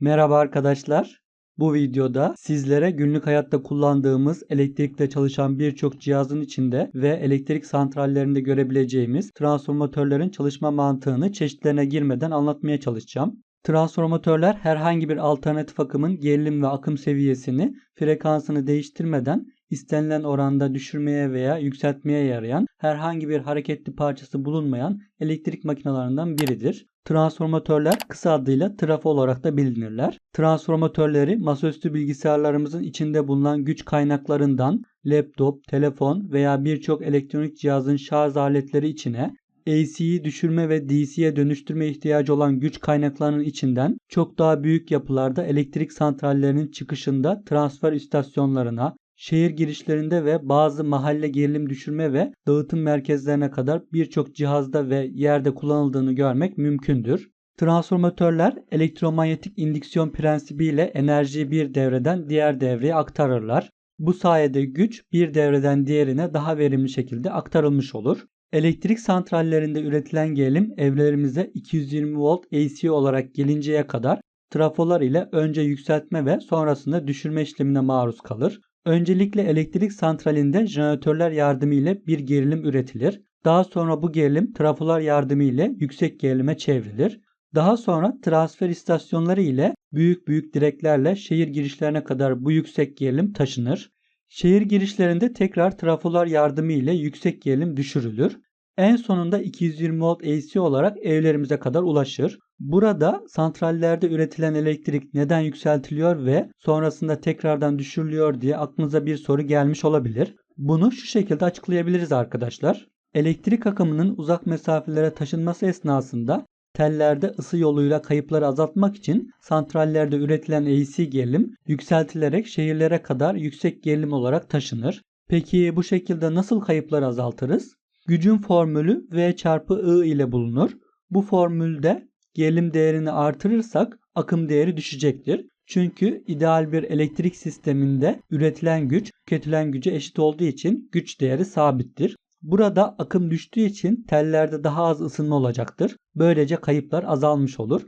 Merhaba arkadaşlar. Bu videoda sizlere günlük hayatta kullandığımız elektrikle çalışan birçok cihazın içinde ve elektrik santrallerinde görebileceğimiz transformatörlerin çalışma mantığını çeşitlerine girmeden anlatmaya çalışacağım. Transformatörler herhangi bir alternatif akımın gerilim ve akım seviyesini, frekansını değiştirmeden istenilen oranda düşürmeye veya yükseltmeye yarayan herhangi bir hareketli parçası bulunmayan elektrik makinalarından biridir. Transformatörler kısa adıyla trafo olarak da bilinirler. Transformatörleri masaüstü bilgisayarlarımızın içinde bulunan güç kaynaklarından laptop, telefon veya birçok elektronik cihazın şarj aletleri içine AC'yi düşürme ve DC'ye dönüştürme ihtiyacı olan güç kaynaklarının içinden çok daha büyük yapılarda elektrik santrallerinin çıkışında transfer istasyonlarına, şehir girişlerinde ve bazı mahalle gerilim düşürme ve dağıtım merkezlerine kadar birçok cihazda ve yerde kullanıldığını görmek mümkündür. Transformatörler elektromanyetik indüksiyon prensibiyle enerjiyi bir devreden diğer devreye aktarırlar. Bu sayede güç bir devreden diğerine daha verimli şekilde aktarılmış olur. Elektrik santrallerinde üretilen gerilim evlerimize 220 volt AC olarak gelinceye kadar trafolar ile önce yükseltme ve sonrasında düşürme işlemine maruz kalır. Öncelikle elektrik santralinde jeneratörler yardımıyla bir gerilim üretilir. Daha sonra bu gerilim trafolar yardımıyla yüksek gerilime çevrilir. Daha sonra transfer istasyonları ile büyük büyük direklerle şehir girişlerine kadar bu yüksek gerilim taşınır. Şehir girişlerinde tekrar trafolar yardımı ile yüksek gerilim düşürülür. En sonunda 220 volt AC olarak evlerimize kadar ulaşır. Burada santrallerde üretilen elektrik neden yükseltiliyor ve sonrasında tekrardan düşürülüyor diye aklınıza bir soru gelmiş olabilir. Bunu şu şekilde açıklayabiliriz arkadaşlar. Elektrik akımının uzak mesafelere taşınması esnasında tellerde ısı yoluyla kayıpları azaltmak için santrallerde üretilen AC gerilim yükseltilerek şehirlere kadar yüksek gerilim olarak taşınır. Peki bu şekilde nasıl kayıpları azaltırız? Gücün formülü V çarpı I ile bulunur. Bu formülde gerilim değerini artırırsak akım değeri düşecektir. Çünkü ideal bir elektrik sisteminde üretilen güç tüketilen güce eşit olduğu için güç değeri sabittir. Burada akım düştüğü için tellerde daha az ısınma olacaktır. Böylece kayıplar azalmış olur.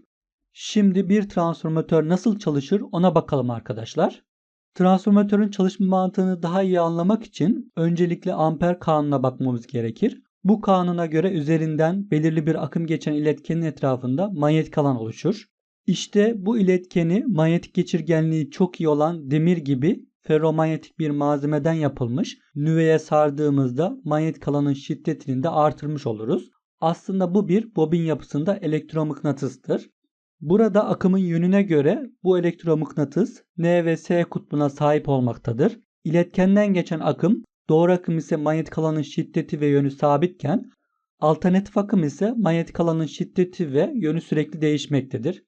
Şimdi bir transformatör nasıl çalışır ona bakalım arkadaşlar. Transformatörün çalışma mantığını daha iyi anlamak için öncelikle amper kanununa bakmamız gerekir. Bu kanuna göre üzerinden belirli bir akım geçen iletkenin etrafında manyetik alan oluşur. İşte bu iletkeni manyetik geçirgenliği çok iyi olan demir gibi ferromanyetik bir malzemeden yapılmış nüveye sardığımızda manyetik alanın şiddetini de artırmış oluruz. Aslında bu bir bobin yapısında elektromıknatıstır. Burada akımın yönüne göre bu elektromıknatıs N ve S kutbuna sahip olmaktadır. İletkenden geçen akım doğru akım ise manyetik alanın şiddeti ve yönü sabitken alternatif akım ise manyetik alanın şiddeti ve yönü sürekli değişmektedir.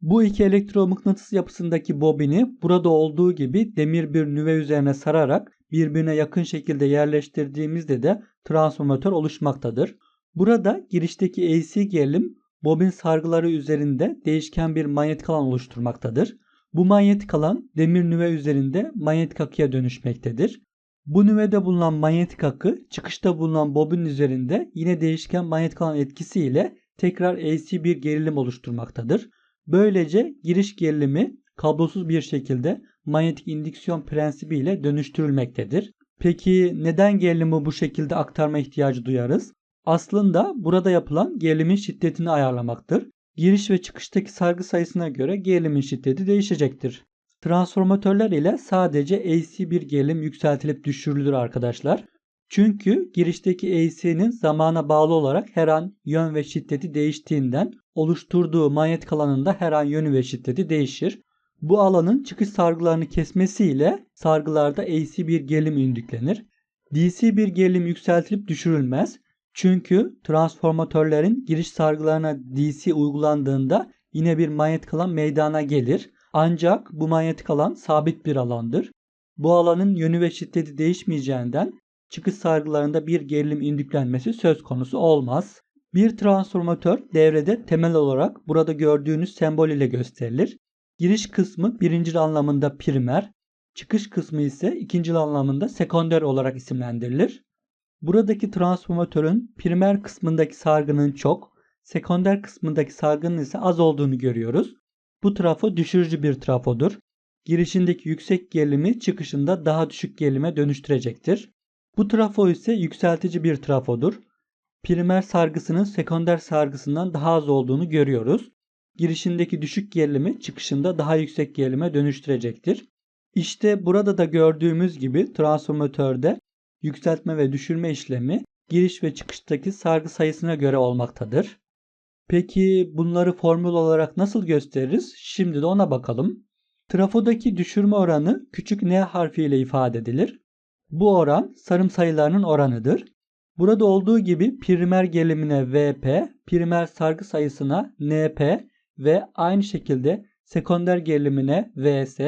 Bu iki elektromıknatıs yapısındaki bobini burada olduğu gibi demir bir nüve üzerine sararak birbirine yakın şekilde yerleştirdiğimizde de transformatör oluşmaktadır. Burada girişteki AC gerilim bobin sargıları üzerinde değişken bir manyetik alan oluşturmaktadır. Bu manyetik alan demir nüve üzerinde manyetik akıya dönüşmektedir. Bu nüvede bulunan manyetik akı çıkışta bulunan bobin üzerinde yine değişken manyetik alan etkisiyle tekrar AC bir gerilim oluşturmaktadır. Böylece giriş gerilimi kablosuz bir şekilde manyetik indüksiyon prensibiyle dönüştürülmektedir. Peki neden gerilimi bu şekilde aktarma ihtiyacı duyarız? Aslında burada yapılan gerilimin şiddetini ayarlamaktır. Giriş ve çıkıştaki sargı sayısına göre gerilimin şiddeti değişecektir. Transformatörler ile sadece AC bir gerilim yükseltilip düşürülür arkadaşlar. Çünkü girişteki AC'nin zamana bağlı olarak her an yön ve şiddeti değiştiğinden oluşturduğu manyetik alanında her an yönü ve şiddeti değişir. Bu alanın çıkış sargılarını kesmesiyle sargılarda AC bir gerilim indüklenir. DC bir gerilim yükseltilip düşürülmez. Çünkü transformatörlerin giriş sargılarına DC uygulandığında yine bir manyetik alan meydana gelir. Ancak bu manyetik alan sabit bir alandır. Bu alanın yönü ve şiddeti değişmeyeceğinden çıkış sargılarında bir gerilim indüklenmesi söz konusu olmaz. Bir transformatör devrede temel olarak burada gördüğünüz sembol ile gösterilir. Giriş kısmı birinci anlamında primer, çıkış kısmı ise ikinci anlamında sekonder olarak isimlendirilir. Buradaki transformatörün primer kısmındaki sargının çok, sekonder kısmındaki sargının ise az olduğunu görüyoruz. Bu trafo düşürücü bir trafodur. Girişindeki yüksek gerilimi çıkışında daha düşük gerilime dönüştürecektir. Bu trafo ise yükseltici bir trafodur. Primer sargısının sekonder sargısından daha az olduğunu görüyoruz. Girişindeki düşük gerilimi çıkışında daha yüksek gerilime dönüştürecektir. İşte burada da gördüğümüz gibi transformatörde yükseltme ve düşürme işlemi giriş ve çıkıştaki sargı sayısına göre olmaktadır. Peki bunları formül olarak nasıl gösteririz? Şimdi de ona bakalım. Trafodaki düşürme oranı küçük n harfiyle ifade edilir. Bu oran sarım sayılarının oranıdır. Burada olduğu gibi primer gerilimine Vp, primer sargı sayısına Np ve aynı şekilde sekonder gerilimine Vs,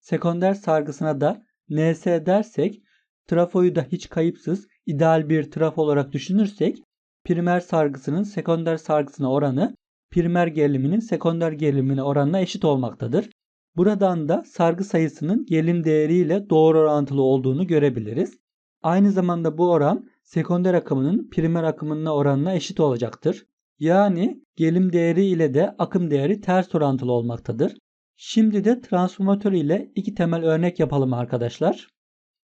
sekonder sargısına da Ns dersek trafoyu da hiç kayıpsız ideal bir trafo olarak düşünürsek primer sargısının sekonder sargısına oranı primer geriliminin sekonder gerilimine oranına eşit olmaktadır. Buradan da sargı sayısının gerilim değeriyle doğru orantılı olduğunu görebiliriz. Aynı zamanda bu oran sekonder akımının primer akımına oranına eşit olacaktır. Yani gerilim değeri ile de akım değeri ters orantılı olmaktadır. Şimdi de transformatör ile iki temel örnek yapalım arkadaşlar.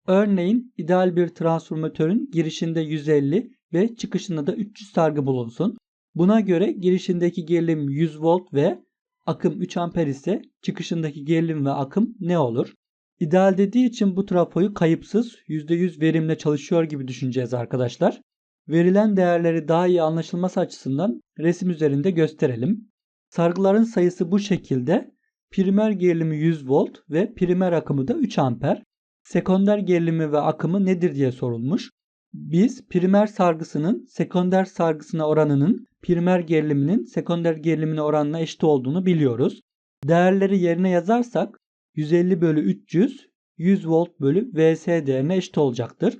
Örneğin ideal bir transformatörün girişinde 150 ve çıkışında da 300 sargı bulunsun. Buna göre girişindeki gerilim 100 volt ve akım 3 amper ise çıkışındaki gerilim ve akım ne olur? İdeal dediği için bu trafoyu kayıpsız %100 verimle çalışıyor gibi düşüneceğiz arkadaşlar. Verilen değerleri daha iyi anlaşılması açısından resim üzerinde gösterelim. Sargıların sayısı bu şekilde. Primer gerilimi 100 volt ve primer akımı da 3 amper. Sekonder gerilimi ve akımı nedir diye sorulmuş. Biz primer sargısının sekonder sargısına oranının primer geriliminin sekonder gerilimine oranına eşit olduğunu biliyoruz. Değerleri yerine yazarsak 150 bölü 300 100 volt bölü Vs değerine eşit olacaktır.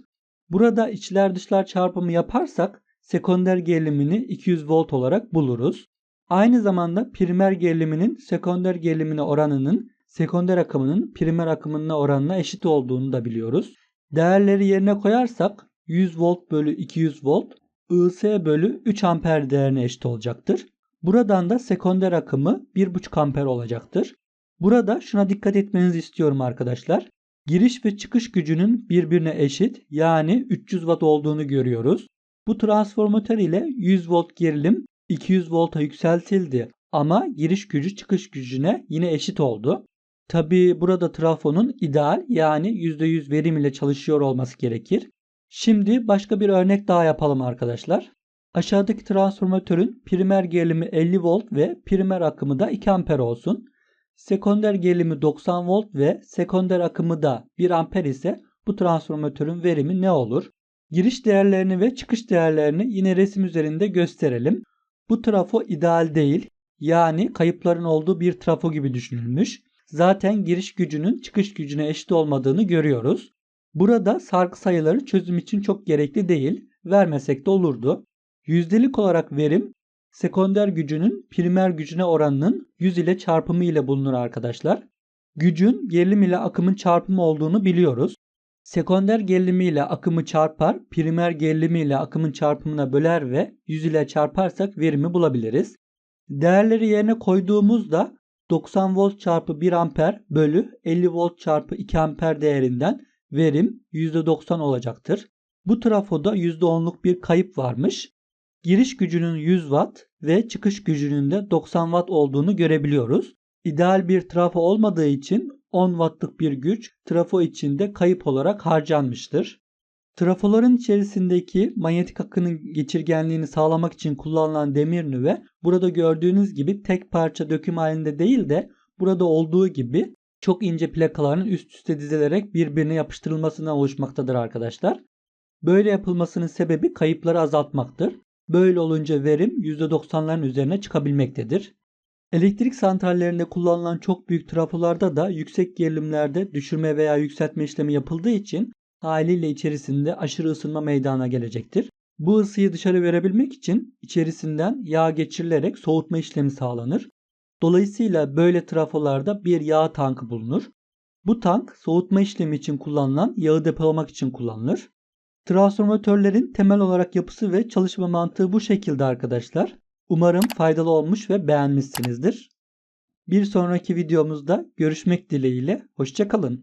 Burada içler dışlar çarpımı yaparsak sekonder gerilimini 200 volt olarak buluruz. Aynı zamanda primer geriliminin sekonder gerilimine oranının sekonder akımının primer akımına oranına eşit olduğunu da biliyoruz. Değerleri yerine koyarsak 100 volt bölü 200 volt IS bölü 3 amper değerine eşit olacaktır. Buradan da sekonder akımı 1,5 amper olacaktır. Burada şuna dikkat etmenizi istiyorum arkadaşlar. Giriş ve çıkış gücünün birbirine eşit yani 300 watt olduğunu görüyoruz. Bu transformatör ile 100 volt gerilim 200 volta yükseltildi ama giriş gücü çıkış gücüne yine eşit oldu. Tabi burada trafonun ideal yani %100 verim ile çalışıyor olması gerekir. Şimdi başka bir örnek daha yapalım arkadaşlar. Aşağıdaki transformatörün primer gerilimi 50 volt ve primer akımı da 2 amper olsun. Sekonder gerilimi 90 volt ve sekonder akımı da 1 amper ise bu transformatörün verimi ne olur? Giriş değerlerini ve çıkış değerlerini yine resim üzerinde gösterelim. Bu trafo ideal değil. Yani kayıpların olduğu bir trafo gibi düşünülmüş. Zaten giriş gücünün çıkış gücüne eşit olmadığını görüyoruz. Burada sargı sayıları çözüm için çok gerekli değil. Vermesek de olurdu. Yüzdelik olarak verim sekonder gücünün primer gücüne oranının 100 ile çarpımı ile bulunur arkadaşlar. Gücün gerilim ile akımın çarpımı olduğunu biliyoruz. Sekonder gerilimi ile akımı çarpar, primer gerilimi ile akımın çarpımına böler ve 100 ile çarparsak verimi bulabiliriz. Değerleri yerine koyduğumuzda 90 volt çarpı 1 amper bölü 50 volt çarpı 2 amper değerinden verim %90 olacaktır. Bu trafoda %10'luk bir kayıp varmış. Giriş gücünün 100 watt ve çıkış gücünün de 90 watt olduğunu görebiliyoruz. İdeal bir trafo olmadığı için 10 wattlık bir güç trafo içinde kayıp olarak harcanmıştır. Trafoların içerisindeki manyetik akının geçirgenliğini sağlamak için kullanılan demir nüve burada gördüğünüz gibi tek parça döküm halinde değil de burada olduğu gibi çok ince plakaların üst üste dizilerek birbirine yapıştırılmasından oluşmaktadır arkadaşlar. Böyle yapılmasının sebebi kayıpları azaltmaktır. Böyle olunca verim %90'ların üzerine çıkabilmektedir. Elektrik santrallerinde kullanılan çok büyük trafolarda da yüksek gerilimlerde düşürme veya yükseltme işlemi yapıldığı için haliyle içerisinde aşırı ısınma meydana gelecektir. Bu ısıyı dışarı verebilmek için içerisinden yağ geçirilerek soğutma işlemi sağlanır. Dolayısıyla böyle trafolarda bir yağ tankı bulunur. Bu tank soğutma işlemi için kullanılan yağı depolamak için kullanılır. Transformatörlerin temel olarak yapısı ve çalışma mantığı bu şekilde arkadaşlar. Umarım faydalı olmuş ve beğenmişsinizdir. Bir sonraki videomuzda görüşmek dileğiyle. Hoşçakalın.